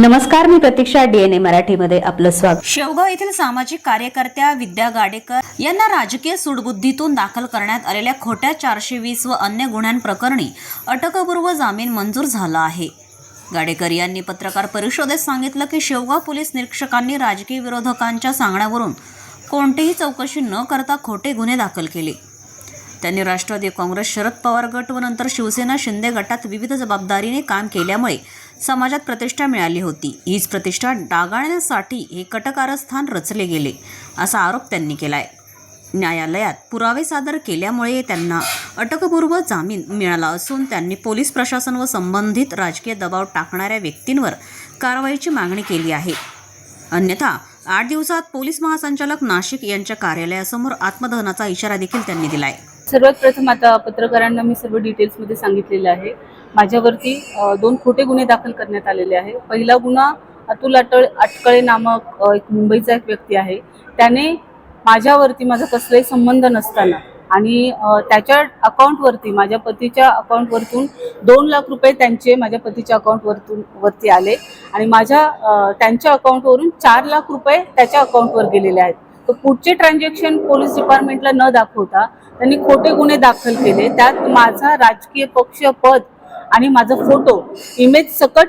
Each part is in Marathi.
नमस्कार मी प्रतीक्षा डीएनए मराठीमध्ये आपलं स्वागत. शेवगाव येथील सामाजिक कार्यकर्त्या विद्या गाडेकर यांना राजकीय सुडबुद्धीतून दाखल करण्यात आलेल्या खोट्या चारशे वीस व अन्य गुन्ह्यांप्रकरणी अटकपूर्व जामीन मंजूर झाला आहे. गाडेकर यांनी पत्रकार परिषदेत सांगितलं की शेवगाव पोलीस निरीक्षकांनी राजकीय विरोधकांच्या सांगण्यावरून कोणतीही चौकशी न करता खोटे गुन्हे दाखल केले. त्यांनी राष्ट्रवादी काँग्रेस शरद पवार गट व नंतर शिवसेना शिंदे गटात विविध जबाबदारीने काम केल्यामुळे समाजात प्रतिष्ठा मिळाली होती. हीच प्रतिष्ठा डागाळण्यासाठी हे कटकारस्थान रचले गेले असा आरोप त्यांनी केलाय. न्यायालयात पुरावे सादर केल्यामुळे त्यांना अटकपूर्व जामीन मिळाला असून त्यांनी पोलीस प्रशासन व संबंधित राजकीय दबाव टाकणाऱ्या व्यक्तींवर कारवाईची मागणी केली आहे. अन्यथा आठ दिवसात पोलीस महासंचालक नाशिक यांच्या कार्यालयासमोर आत्मदहनाचा इशारा देखील त्यांनी दिला आहे सर्वात प्रथम आता पत्रकारांना मी सर्व डिटेल्समध्ये सांगितलेलं आहे. माझ्यावरती दोन खोटे गुन्हे दाखल करण्यात आलेले आहे. पहिला गुन्हा अतुल अटळ अटकळे नामक एक मुंबईचा एक व्यक्ती आहे. त्याने माझ्यावरती माझा कसलाही संबंध नसताना आणि त्याच्या अकाउंटवरती माझ्या पतीच्या अकाउंटवरतून दोन लाख रुपये त्यांचे माझ्या पतीच्या अकाउंटवरतून वरती आले आणि माझ्या त्यांच्या अकाउंटवरून चार लाख रुपये त्याच्या अकाउंटवर गेलेले आहेत. तर पुढचे ट्रान्झॅक्शन पोलीस डिपार्टमेंटला न दाखवता त्यांनी खोटे गुन्हे दाखल केले. त्यात माझा राजकीय पक्ष पद आणि माझा फोटो इमेज सकट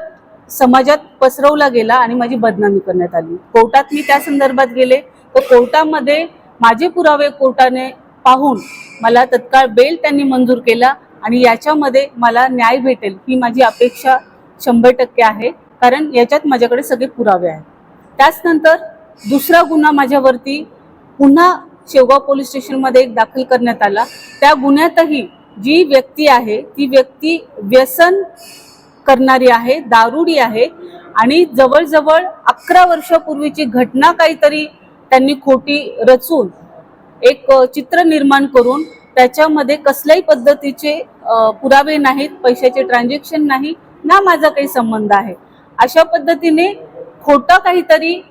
समाजात पसरवला गेला आणि माझी बदनामी करण्यात आली. कोर्टात मी त्या संदर्भात गेले. तर कोर्टामध्ये माझे पुरावे कोर्टाने पाहून मला तत्काळ बेल त्यांनी मंजूर केला आणि याच्यामध्ये मला न्याय भेटेल ही माझी अपेक्षा शंभर टक्के आहे. कारण याच्यात माझ्याकडे सगळे पुरावे आहेत. त्याचनंतर दुसरा गुन्हा माझ्यावरती पुन्हा शेवगाव पोलीस स्टेशनमध्ये एक दाखल करण्यात आला. त्या गुन्ह्यातही जी व्यक्ती आहे ती व्यक्ती व्यसन करणारी आहे दारुडी आहे आणि जवळजवळ अकरा वर्षापूर्वीची घटना काहीतरी त्यांनी खोटी रचून एक चित्र निर्माण करून त्याच्यामध्ये कसल्याही पद्धतीचे पुरावे नाहीत पैशाचे ट्रान्झॅक्शन नाही ना माझा काही संबंध आहे. अशा पद्धतीने खोटं काहीतरी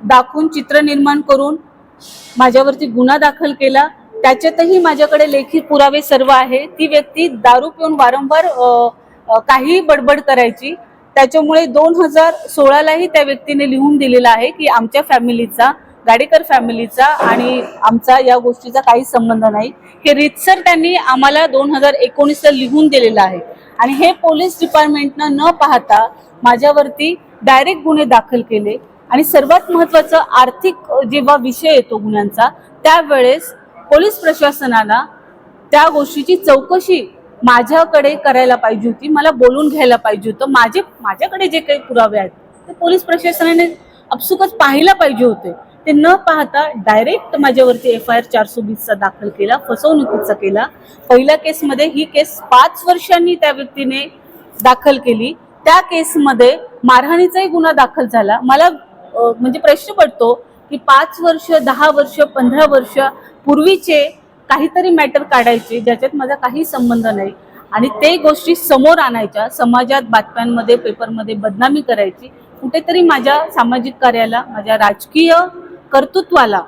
दाखवून चित्र निर्माण करून माझ्यावरती गुन्हा दाखल केला. त्याच्यातही माझ्याकडे लेखी पुरावे सर्व आहे. ती व्यक्ती दारू पिऊन वारंवार काही बडबड करायची. त्याच्यामुळे दोन हजार सोळालाही त्या व्यक्तीने लिहून दिलेलं आहे की आमच्या फॅमिलीचा गाडेकर फॅमिलीचा आणि आमचा या गोष्टीचा काही संबंध नाही. हे रितसर त्यांनी आम्हाला दोन हजार एकोणीसला लिहून दिलेलं आहे. आणि हे पोलीस डिपार्टमेंटनं न पाहता माझ्यावरती डायरेक्ट गुन्हे दाखल केले. आणि सर्वात महत्वाचं आर्थिक जेव्हा विषय येतो गुन्ह्यांचा त्यावेळेस पोलीस प्रशासनाला त्या गोष्टीची चौकशी माझ्याकडे करायला पाहिजे होती मला बोलून घ्यायला पाहिजे होतं. माझे माझ्याकडे जे काही पुरावे आहेत ते पोलीस प्रशासनाने अपसुकच पाहायला पाहिजे होते. ते न पाहता डायरेक्ट माझ्यावरती एफ आय आर चारशे वीसचा दाखल केला फसवणुकीचा केला. पहिल्या केसमध्ये ही केस पाच वर्षांनी त्या व्यक्तीने दाखल केली. त्या केसमध्ये मारहाणीचाही गुन्हा दाखल झाला. मला म्हणजे प्रश्न पडतो की पाच वर्ष दहा वर्ष पंधरा वर्ष पूर्वीचे काहीतरी मॅटर काढायचे ज्याच्यात माझा काही संबंध नाही. आणि ते गोष्टी समोर आणायच्या समाजात बातम्यांमध्ये पेपरमध्ये बदनामी करायची कुठेतरी माझ्या सामाजिक कार्याला माझ्या राजकीय कर्तृत्वाला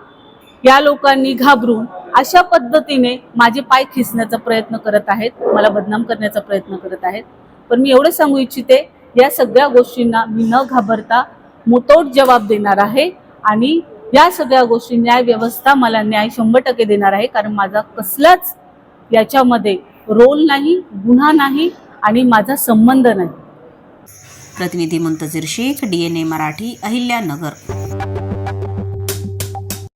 या लोकांनी घाबरून अशा पद्धतीने माझे पाय खिसण्याचा प्रयत्न करत आहेत मला बदनाम करण्याचा प्रयत्न करत आहेत. पण मी एवढं सांगू इच्छिते या सगळ्या गोष्टींना मी न घाबरता मुतोड जबाब देणार आहे. आणि या सगळ्या गोष्टी न्याय व्यवस्था मला न्याय शंभर टक्के देणार आहे. कारण माझा कसलाच याच्यामध्ये रोल नाही गुन्हा नाही आणि माझा संबंध नाही. प्रतिनिधी मुंतजीर शेख ए मराठी अहिल्यानगर.